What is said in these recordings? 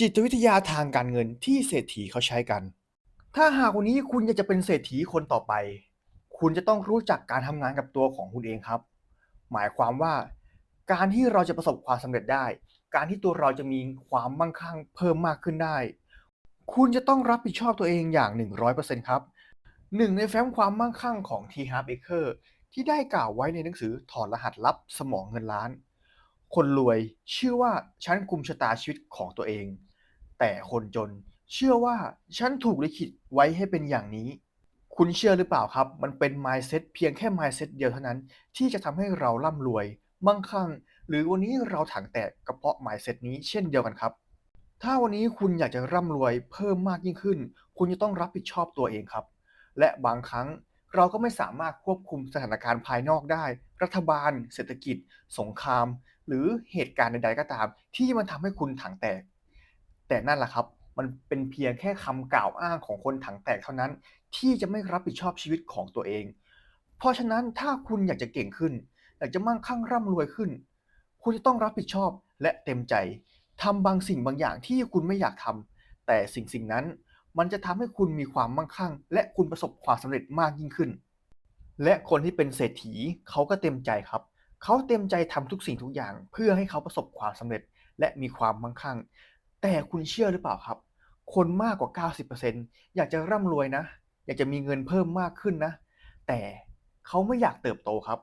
จิตวิทยาทางการเงินที่เศรษฐีเขาใช้กัน ถ้าหากวันนี้คุณอยากจะเป็นเศรษฐีคนต่อไป คุณจะต้องรู้จักการทำงานกับตัวของคุณเองครับ หมายความว่า การที่เราจะประสบความสำเร็จได้ การที่ตัวเราจะมีความมั่งคั่งเพิ่มมากขึ้นได้ คุณจะต้องรับผิดชอบตัวเองอย่าง 100%ครับหนึ่งในแฟ้มความมั่งคั่งของ T. Harv Eker ที่ได้กล่าวไว้ในหนังสือถอดรหัสลับสมองเงินล้าน คนรวยเชื่อว่าฉันกุมชะตาชีวิตของตัวเอง แต่คนจน เชื่อว่าฉันถูกลิขิตไว้ให้เป็นอย่างนี้ คุณเชื่อหรือเปล่าครับ มันเป็น mindset เพียงแค่ mindset เดียวเท่านั้น ที่จะทำให้เราร่ำรวย มั่งคั่ง หรือวันนี้เราถังแตกกระเพาะ mindset นี้เช่นเดียวกันครับ ถ้าวันนี้คุณอยากจะร่ำรวยเพิ่มมากยิ่งขึ้น คุณจะต้องรับผิดชอบตัวเองครับ และบางครั้งเราก็ไม่สามารถควบคุมสถานการณ์ภายนอกได้ รัฐบาล เศรษฐกิจ สงคราม หรือเหตุการณ์ใดๆก็ตาม ที่มันทำให้คุณถังแตก แต่นั่นแหละครับ มันเป็นเพียงแค่คำกล่าวอ้างของคนถังแตกเท่านั้น ที่จะไม่รับผิดชอบชีวิตของตัวเอง เพราะฉะนั้นถ้าคุณอยากจะเก่งขึ้น อยากจะมั่งคั่งร่ำรวยขึ้น คุณจะต้องรับผิดชอบและเต็มใจทำบางสิ่งบางอย่างที่คุณไม่อยากทำแต่สิ่งสิ่งนั้นมันจะทำให้คุณมีความมั่งคั่ง และคุณประสบความสำเร็จมากยิ่งขึ้น และคนที่เป็นเศรษฐีเขาก็เต็มใจครับ เขาเต็มใจทำทุกสิ่งทุกอย่าง เพื่อให้เขาประสบความสำเร็จและมีความมั่งคั่ง แต่คุณเชื่อหรือเปล่าครับ คนมากกว่า 90%อยากจะร่ำรวยนะ อยากจะมีเงินเพิ่มมากขึ้นนะ แต่เขาไม่อยากเติบโตครับ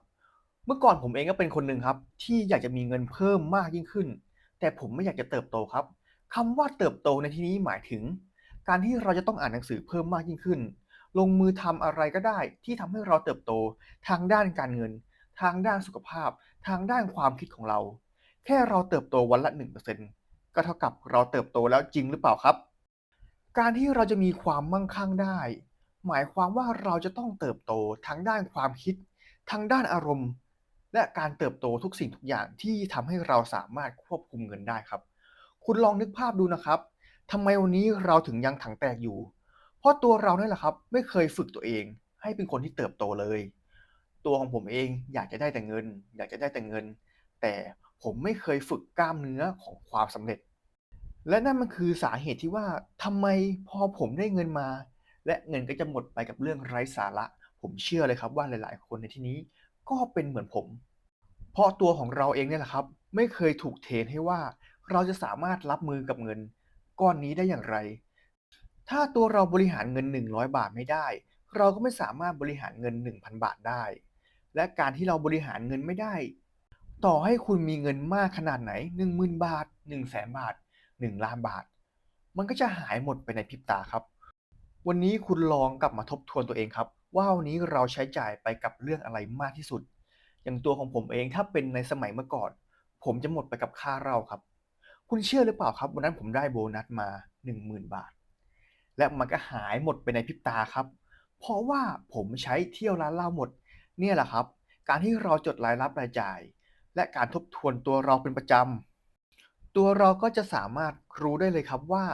เมื่อก่อนผมเองก็เป็นคนหนึ่งครับ ที่อยากจะมีเงินเพิ่มมากยิ่งขึ้น แต่ผมไม่อยากจะเติบโตครับคำว่าเติบโตในที่นี้หมายถึง การที่เราจะต้องอ่านหนังสือเพิ่มมากยิ่งขึ้น ลงมือทำอะไรก็ได้ ที่ทำให้เราเติบโตทางด้านการเงิน ทางด้านสุขภาพ ทางด้านความคิดของเรา แค่เราเติบโตวันละ1% ก็เท่ากับเราเติบโตแล้วจริงหรือเปล่าครับ การที่เราจะมีความมั่งคั่งได้ หมายความว่าเราจะต้องเติบโตทั้งด้านความคิด ทั้งด้านอารมณ์ และการเติบโตทุกสิ่งทุกอย่างที่ทำให้เราสามารถควบคุมเงินได้ครับ คุณลองนึกภาพดูนะครับทำไมวันนี้เราถึงยังถังแตกอยู่ เพราะตัวเราเนี่ยแหละครับ ไม่เคยฝึกตัวเอง ให้เป็นคนที่เติบโตเลย ตัวของผมเองอยากจะได้แต่เงิน อยากจะได้แต่เงิน แต่ ผมไม่เคยฝึกกล้ามเนื้อของความสำเร็จ และนั่นมันคือสาเหตุที่ว่าทำไมพอผมได้เงินมา และเงินก็จะหมดไปกับเรื่องไร้สาระ ผมเชื่อเลยครับว่าหลาย ๆ คนในที่นี้ก็เป็นเหมือนผม เพราะตัวของเราเองเนี่ยแหละครับ ไม่เคยถูกเทรนให้ว่า เราจะสามารถรับมือกับเงิน ก้อนนี้ได้อย่างไร ถ้าตัวเราบริหารเงิน 100 บาทไม่ได้ เราก็ไม่สามารถบริหารเงิน 1,000 บาทได้ และการที่เราบริหารเงินไม่ได้ ต่อให้คุณมีเงินมากขนาดไหน 10,000 บาท 100,000บาท 1 ล้านบาท มันก็จะหายหมดไปในพริบตาครับ วันนี้คุณลองกลับมาทบทวนตัวเองครับ ว่าวันนี้เราใช้จ่ายไปกับเรื่องอะไรมากที่สุด อย่างตัวของผมเองถ้าเป็นในสมัยเมื่อก่อน ผมจะหมดไปกับค่าเหล้าครับ คุณเชื่อหรือเปล่าครับ วันนั้นผมได้โบนัสมา 10,000 บาท และมันก็หายหมดไปในพริบตาครับ เพราะว่าผมใช้เที่ยวร้านเหล้าหมด เนี่ยแหละครับ การที่เราจดรายรับรายจ่าย และการทบทวนตัวเราเป็นประจำ ตัวเราก็จะสามารถรู้ได้เลยครับว่า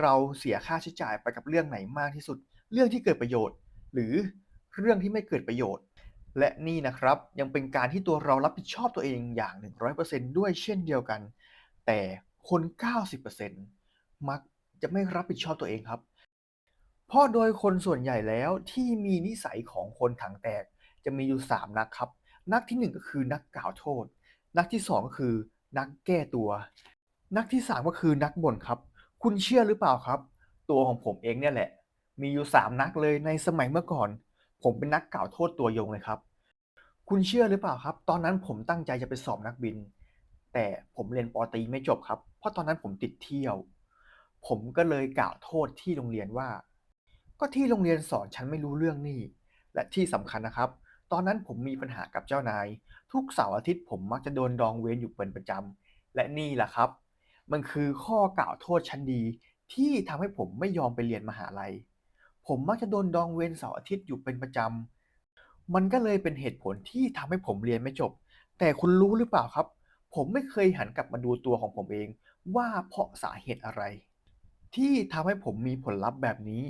เราเสียค่าใช้จ่ายไปกับเรื่องไหนมากที่สุด เรื่องที่เกิดประโยชน์ หรือเรื่องที่ไม่เกิดประโยชน์ และนี่นะครับยังเป็นการที่ตัวเรารับผิดชอบตัวเองอย่าง 100%ด้วยเช่นเดียวกัน แต่คน 90%มักจะไม่รับผิดชอบตัวเองครับ เพราะโดยคนส่วนใหญ่แล้วที่มีนิสัยของคนถังแตกจะมีอยู่ 3 นักครับ นักทีหนึ่1 ก็คือนักกล่าวโทษ นักที่2ก็คือนักแก้ตัว นักที่ 3 ก็คือนักบ่นครับ คุณเชื่อหรือเปล่าครับ ตัวของผมเองเนี่ยแหละ มีอยู่ 3 นักเลยในสมัยเมื่อก่อน ผมเป็นนักกล่าวโทษตัวยงเลยครับ คุณเชื่อหรือเปล่าครับ ตอนนั้นผมตั้งใจจะไปสอบนักบิน แต่ผมเรียนปอตีไม่จบครับ เพราะตอนนั้นผมติดเที่ยว ผมก็เลยกล่าวโทษที่โรงเรียนว่า ก็ที่โรงเรียนสอนฉันไม่รู้เรื่องนี่และที่สำคัญนะครับ ตอนนั้นผมมีปัญหากับเจ้านาย ทุกเสาร์อาทิตย์ผมมักจะโดนดองเวรอยู่เป็นประจำและนี่แหละครับ มันคือข้อกล่าวโทษชั้นดี ที่ทำให้ผมไม่ยอมไปเรียนมหาลัย ผมมักจะโดนดองเวรเสาร์อาทิตย์อยู่เป็นประจำมันก็เลยเป็นเหตุผลที่ทำให้ผมเรียนไม่จบ แต่คุณรู้หรือเปล่าครับ ผมไม่เคยหันกลับมาดูตัวของผมเอง ว่าเพราะสาเหตุอะไร ที่ทำให้ผมมีผลลัพธ์แบบนี้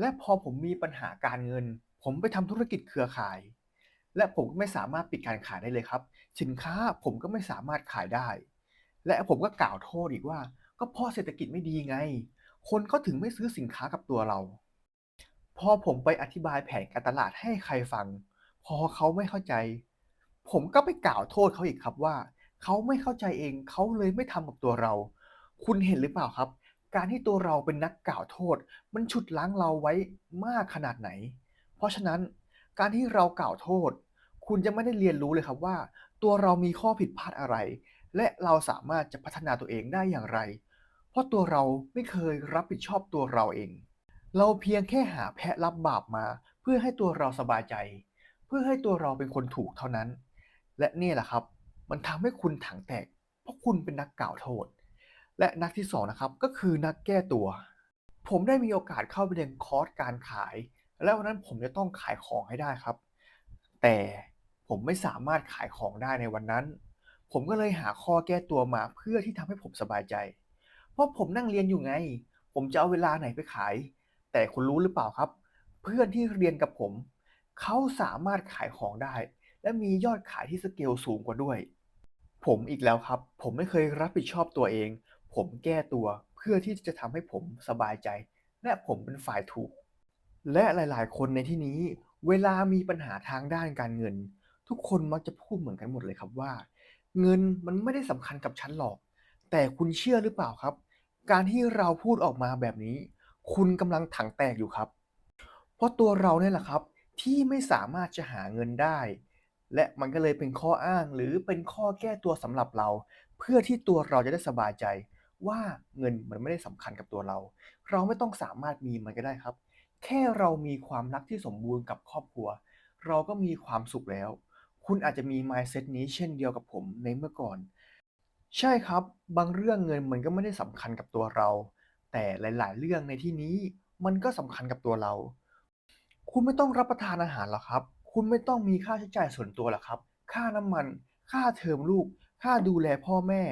และพอผมมีปัญหาการเงิน ผมไปทำธุรกิจเครือข่าย และผมก็ไม่สามารถปิดการขายได้เลยครับ สินค้าผมก็ไม่สามารถขายได้ และผมก็กล่าวโทษอีกว่า ก็เพราะเศรษฐกิจไม่ดีไง คนก็ถึงไม่ซื้อสินค้ากับตัวเรา พอผมไปอธิบายแผนการตลาดให้ใครฟัง พอเขาไม่เข้าใจ ผมก็ไปกล่าวโทษเขาอีกครับว่า เขาไม่เข้าใจเองเขาเลยไม่ทำกับตัวเรา คุณเห็นหรือเปล่าครับ การที่ตัวเราเป็นนักกล่าวโทษ มันฉุดล้างเราไว้มากขนาดไหน เพราะฉะนั้น การที่เรากล่าวโทษ คุณจะไม่ได้เรียนรู้เลยครับว่า ตัวเรามีข้อผิดพลาดอะไร และเราสามารถจะพัฒนาตัวเองได้อย่างไร เพราะตัวเราไม่เคยรับผิดชอบตัวเราเอง เราเพียงแค่หาแพะรับบาปมา เพื่อให้ตัวเราสบายใจ เพื่อให้ตัวเราเป็นคนถูกเท่านั้น และนี่แหละครับ มันทำให้คุณถังแตก เพราะคุณเป็นนักกล่าวโทษ และนักที่สองนะครับก็คือนักแก้ตัว ผมได้มีโอกาสเข้าไปเรียนคอร์สการขาย แล้ววันนั้นผมจะต้องขายของให้ได้ครับ แต่ผมไม่สามารถขายของได้ในวันนั้น ผมก็เลยหาข้อแก้ตัวมาเพื่อที่ทำให้ผมสบายใจ เพราะผมนั่งเรียนอยู่ไง ผมจะเอาเวลาไหนไปขาย แต่คุณรู้หรือเปล่าครับ เพื่อนที่เรียนกับผม เขาสามารถขายของได้ และมียอดขายที่สเกลสูงกว่าด้วย ผมอีกแล้วครับ ผมไม่เคยรับผิดชอบตัวเอง ผมแก้ตัวเพื่อที่จะทำให้ผมสบายใจ และผมเป็นฝ่ายถูก และหลาย ๆ คนในที่นี้ เวลามีปัญหาทางด้านการเงิน ทุกคนมักจะพูดเหมือนกันหมดเลยครับว่า เงินมันไม่ได้สำคัญกับฉันหรอก แต่คุณเชื่อหรือเปล่าครับ การที่เราพูดออกมาแบบนี้ คุณกำลังถังแตกอยู่ครับ เพราะตัวเราเนี่ยแหละครับ ที่ไม่สามารถจะหาเงินได้ และมันก็เลยเป็นข้ออ้างหรือเป็นข้อแก้ตัวสำหรับเรา เพื่อที่ตัวเราจะได้สบายใจ ว่าเงินมันไม่ได้สำคัญกับตัวเรา เราไม่ต้องสามารถมีมันก็ได้ครับ แค่เรามีความรักที่สมบูรณ์กับครอบครัว เราก็มีความสุขแล้ว คุณอาจจะมี mindset นี้เช่นเดียวกับผมในเมื่อก่อน ใช่ครับ บางเรื่องเงินมันก็ไม่ได้สำคัญกับตัวเรา แต่หลายๆ เรื่องในที่นี้มันก็สำคัญกับตัวเรา คุณไม่ต้องรับประทานอาหารหรอกครับ คุณไม่ต้องมีค่าใช้จ่ายส่วนตัวหรอกครับ ค่าน้ำมัน ค่าเทอมลูก ค่าดูแลพ่อแม่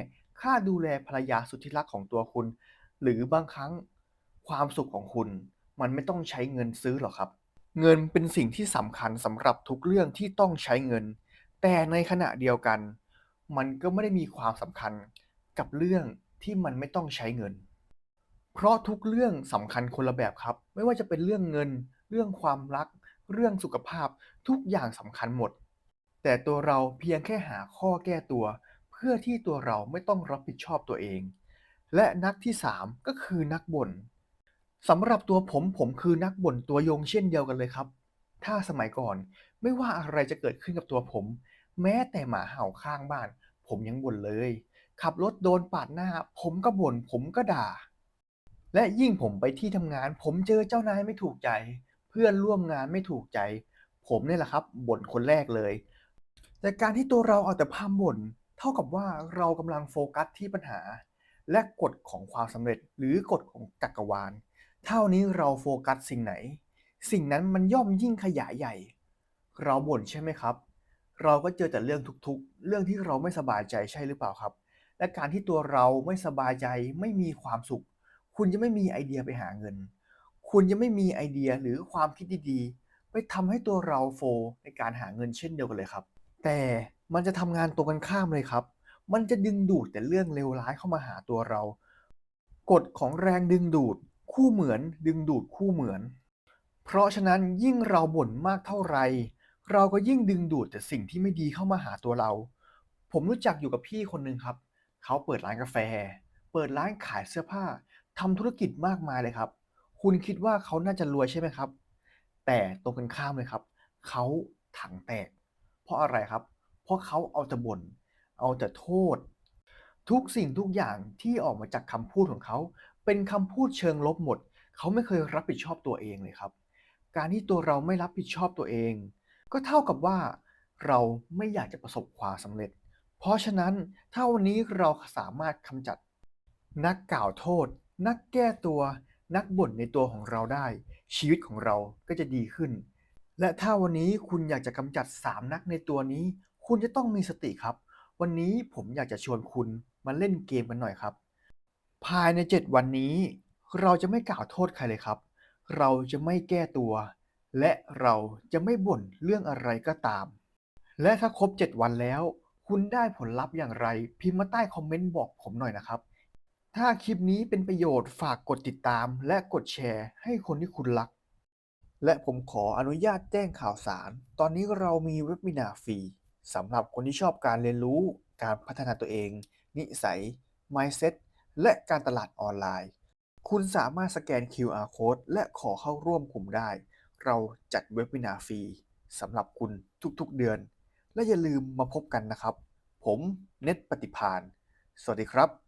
ค่าดูแลภรรยาสุดที่รักของตัวคุณ หรือบางครั้งความสุขของคุณ มันไม่ต้องใช้เงินซื้อหรอกครับ เงินเป็นสิ่งที่สำคัญสำหรับทุกเรื่องที่ต้องใช้เงิน แต่ในขณะเดียวกัน มันก็ไม่ได้มีความสำคัญกับเรื่องที่มันไม่ต้องใช้เงิน เพราะทุกเรื่องสำคัญคนละแบบครับ ไม่ว่าจะเป็นเรื่องเงิน เรื่องความรัก เรื่องสุขภาพ ทุกอย่างสำคัญหมด แต่ตัวเราเพียงแค่หาข้อแก้ตัว เพื่อที่ตัวเราไม่ต้องรับผิดชอบตัวเอง และนักที่ 3 ก็คือนักบ่น สำหรับตัวผมผมคือนักบ่นตัวยงเช่นเดียวกันเลยครับ ถ้าสมัยก่อนไม่ว่าอะไรจะเกิดขึ้นกับตัวผม แม้แต่หมาเห่าข้างบ้าน ผมยังบ่นเลย ขับรถโดนปาดหน้า ผมก็บ่นผมก็ด่า และยิ่งผมไปที่ทำงาน ผมเจอเจ้านายไม่ถูกใจ เพื่อนร่วมงานไม่ถูกใจ ผมเนี่ยแหละครับบ่นคนแรกเลย แต่การที่ตัวเราเอาแต่พร่ำบ่นเท่ากับว่าเรากำลังโฟกัสที่ปัญหา และกฎของความสำเร็จหรือกฎของจักรวาล เท่านี้เราโฟกัสสิ่งไหน สิ่งนั้นมันย่อมยิ่งขยายใหญ่ เราบ่นใช่ไหมครับ เราก็เจอแต่เรื่องทุกๆ เรื่องที่เราไม่สบายใจใช่หรือเปล่าครับ และการที่ตัวเราไม่สบายใจไม่มีความสุข คุณจะไม่มีไอเดียไปหาเงิน คุณจะไม่มีไอเดียหรือความคิดดีๆ ไปทำให้ตัวเราโฟในการหาเงินเช่นเดียวกันเลยครับ แต่มันจะทำงานตรงกันข้ามเลยครับ มันจะดึงดูดแต่เรื่องเลวร้ายเข้ามาหาตัวเรา กฎของแรงดึงดูด คู่เหมือนดึงดูดคู่เหมือน เพราะฉะนั้นยิ่งเราบ่นมากเท่าไหร่เราก็ยิ่งดึงดูดแต่สิ่งที่ไม่ดีเข้ามาหาตัวเรา ผมรู้จักอยู่กับพี่คนหนึ่งครับ เขาเปิดร้านกาแฟ เปิดร้านขายเสื้อผ้าทำธุรกิจมากมายเลยครับ คุณคิดว่าเขาน่าจะรวยใช่ไหมครับ แต่ตรงกันข้ามเลยครับ เขาถังแตก เพราะอะไรครับ เพราะเขาเอาแต่บ่น เอาแต่โทษ ทุกสิ่งทุกอย่างที่ออกมาจากคำพูดของเขา เป็นคำพูดเชิงลบหมด เขาไม่เคยรับผิดชอบตัวเองเลยครับ การที่ตัวเราไม่รับผิดชอบตัวเอง ก็เท่ากับว่า เราไม่อยากจะประสบความสำเร็จ เพราะฉะนั้นถ้าวันนี้เราสามารถกำจัด นักกล่าวโทษ นักแก้ตัว นักบ่นในตัวของเราได้ ชีวิตของเราก็จะดีขึ้น และถ้าวันนี้คุณอยากจะกำจัด 3 นักในตัวนี้ คุณจะต้องมีสติครับ วันนี้ผมอยากจะชวนคุณมาเล่นเกมกันหน่อยครับ ภายใน 7 วันนี้ เราจะไม่กล่าวโทษใครเลยครับ เราจะไม่แก้ตัว และเราจะไม่บ่นเรื่องอะไรก็ตาม และถ้าครบ 7 วันแล้ว คุณได้ผลลัพธ์อย่างไร พิมพ์มาใต้คอมเมนต์บอกผมหน่อยนะครับ ถ้าคลิปนี้เป็นประโยชน์ฝากกดติดตาม และกดแชร์ให้คนที่คุณรัก และผมขออนุญาตแจ้งข่าวสาร ตอนนี้เรามีเว็บมินาฟรีสำหรับคนที่ชอบการเรียนรู้ การพัฒนาตัวเอง นิสัย mindset และการตลาดออนไลน์ คุณสามารถสแกน QR code และขอเข้าร่วมกลุ่มได้ เราจัดเว็บวินาฟรีสำหรับคุณทุกๆเดือน และอย่าลืมมาพบกันนะครับ ผมเน็ตปฏิพาน สวัสดีครับ